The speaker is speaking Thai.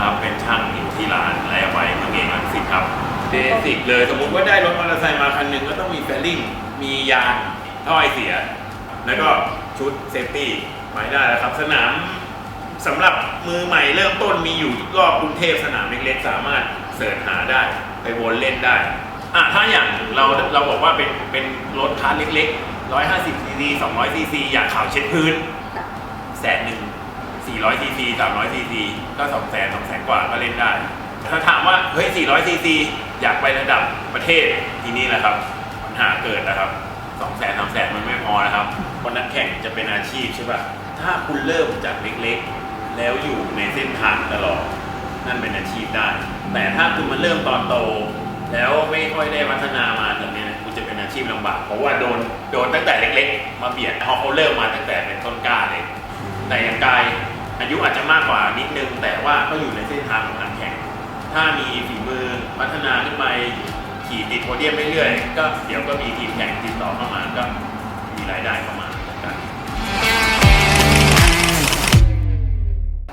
ครับ เป็นช่างอยู่ที่ร้านแลไว้เมืองเองลังสิครับเบสิกเลยสมมุติว่าได้รถมอเตอร์ไซค์มาคันหนึ่งก็ต้องมีเฟลลิ่ง มียางท่อไอเสีย แล้วก็ชุดเซฟตี้ไว้ได้แล้วครับ สนามสำหรับมือใหม่เริ่มต้นมีอยู่รอบกรุงเทพสนามเล็กๆสามารถเสิร์ชหาได้ไปวนเล่นได้อะถ้าอย่างเราเราบอกว่าเป็นเป็นรถคันเล็กๆ150ซีซี200ซีซีอยากข่าวเช็ดพื้นแสนหนึ่ง 400ซีซี300ซีซีก็2แสน2แสนกว่าก็เล่นได้ ถ้าถามว่าเฮ้ย400ซีซีอยากไประดับประเทศทีนี้แหละครับปัญหาเกิดนะครับ2แสน3แสนมันไม่พอนะครับคนนักแข่งจะเป็นอาชีพใช่ป่ะถ้าคุณเริ่มจากเล็กๆ แล้วอยู่ในเส้นทางตลอดนั่นเป็นอาชีพได้ แต่ถ้าคุณมาเริ่มตอนโต แล้วไม่ค่อยได้พัฒนามาตรงนี้นะคุณจะเป็นอาชีพลำบาก เพราะว่าโดนโดนตั้งแต่เล็ก ๆ มาเบียดพราะเขาเริ่มมาตั้งแต่เป็นต้นกล้าเลยแต่อย่างกาย อายุอาจจะมากกว่านิดนึง แต่ว่าก็อยู่ในเส้นทางของการแข่ง ถ้ามีฝีมือพัฒนาขึ้นไปขี่ติดโพเดียมเรื่อยๆก็เดี๋ยวก็มีทีมแข่งติดต่อเข้ามาก็มีรายได้เข้ามา